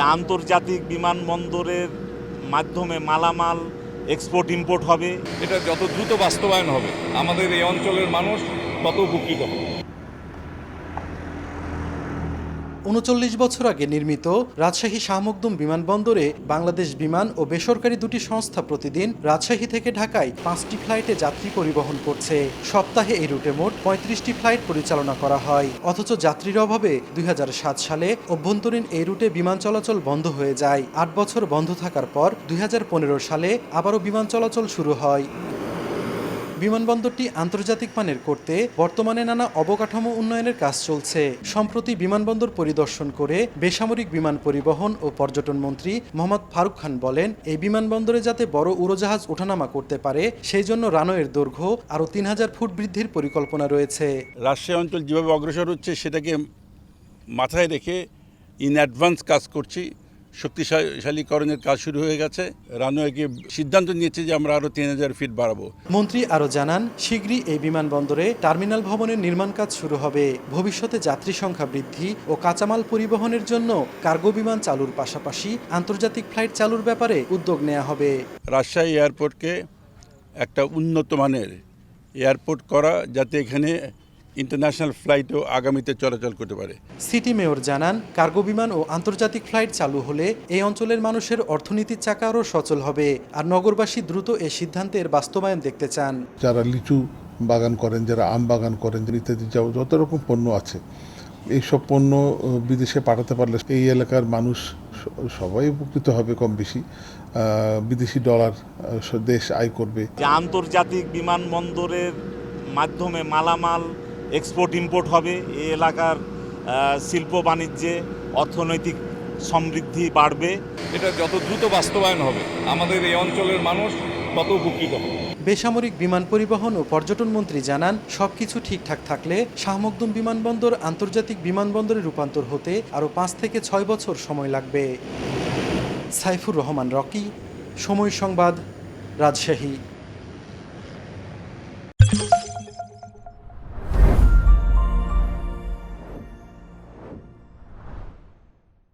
যে আন্তর্জাতিক বিমানবন্দরের মাধ্যমে মালামাল এক্সপোর্ট ইম্পোর্ট হবে। এটা যত দ্রুত বাস্তবায়ন হবে, আমাদের এই অঞ্চলের মানুষ তত উপকৃত হবে। উনচল্লিশ বছর আগে নির্মিত রাজশাহী শাহমকদুম বিমানবন্দরে বাংলাদেশ বিমান ও বেসরকারি দুটি সংস্থা প্রতিদিন রাজশাহী থেকে ঢাকায় পাঁচটি ফ্লাইটে যাত্রী পরিবহন করছে। সপ্তাহে এই রুটে মোট পঁয়ত্রিশটি ফ্লাইট পরিচালনা করা হয়। অথচ যাত্রীর অভাবে দুই হাজার সাত সালে অভ্যন্তরীণ এই রুটে বিমান চলাচল বন্ধ হয়ে যায়। আট বছর বন্ধ থাকার পর দুই হাজার পনেরো সালে আবারও বিমান চলাচল শুরু হয়। বিমানবন্দরটি আন্তর্জাতিক মানের করতে বর্তমানে নানা অবকাঠামো উন্নয়নের কাজ চলছে। সম্প্রতি বিমানবন্দর পরিদর্শন করে বেসামরিক বিমান পরিবহন ও পর্যটন মন্ত্রী মোহাম্মদ ফারুক খান বলেন, এই বিমানবন্দরে যাতে বড় উড়োজাহাজ ওঠানামা করতে পারে, সেই জন্য রানওয়ের দৈর্ঘ্য আরও তিন হাজার ফুট বৃদ্ধির পরিকল্পনা রয়েছে। রাজশাহী অঞ্চল যেভাবে অগ্রসর হচ্ছে, সেটাকে মাথায় রেখে ইন অ্যাডভান্স কাজ করছি। শক্তিশালীকরণের কাজ শুরু হয়ে গেছে। রানওয়েকে সিদ্ধান্ত নিয়েছে যে আমরা আরও তিন হাজার ফিট বাড়াবো। মন্ত্রী আরও জানান শীঘ্রই এই বিমানবন্দরে টার্মিনাল ভবনের নির্মাণ কাজ শুরু হবে। ভবিষ্যতে যাত্রী সংখ্যা বৃদ্ধি ও কাঁচামাল পরিবহনের জন্য কার্গো বিমান চালুর পাশাপাশি আন্তর্জাতিক ফ্লাইট চালুর ব্যাপারে উদ্যোগ নেওয়া হবে। রাজশাহী এয়ারপোর্টকে একটা উন্নত মানের এয়ারপোর্ট করা যাতে এখানে ইন্টারন্যাশনাল ফ্লাইটও আগামীতে চলাচল করতে পারে। সিটি মেয়র জানান কার্গো বিমান ও আন্তর্জাতিক ফ্লাইট চালু হলে এই অঞ্চলের মানুষের অর্থনীতির চাকা আরও সচল হবে আর নগরবাসী দ্রুত এই সিদ্ধান্তের বাস্তবায়ন দেখতে চান। যারা লিচু বাগান করেন যারা আম বাগান করেন ইত্যাদি যত রকম পণ্য আছে এইসব পণ্য বিদেশে পাঠাতে পারলে এই এলাকার মানুষ সবাই উপকৃত হবে কম বেশি। বিদেশি ডলার দেশ আয় করবে। আন্তর্জাতিক বিমানবন্দরের মাধ্যমে মালামাল এক্সপোর্ট ইম্পোর্ট হবে। এই এলাকার শিল্প বাণিজ্যে অর্থনৈতিক সমৃদ্ধি বাড়বে। এটা যত দ্রুত বাস্তবায়ন হবে আমাদের এই অঞ্চলের মানুষ তত উপকৃত হবে। বেসামরিক বিমান পরিবহন ও পর্যটন মন্ত্রী জানান সবকিছু ঠিকঠাক থাকলে শাহমকদুম বিমানবন্দর আন্তর্জাতিক বিমানবন্দরে রূপান্তর হতে আরও পাঁচ থেকে ছয় বছর সময় লাগবে। সাইফুর রহমান রকি সময় সংবাদ রাজশাহী।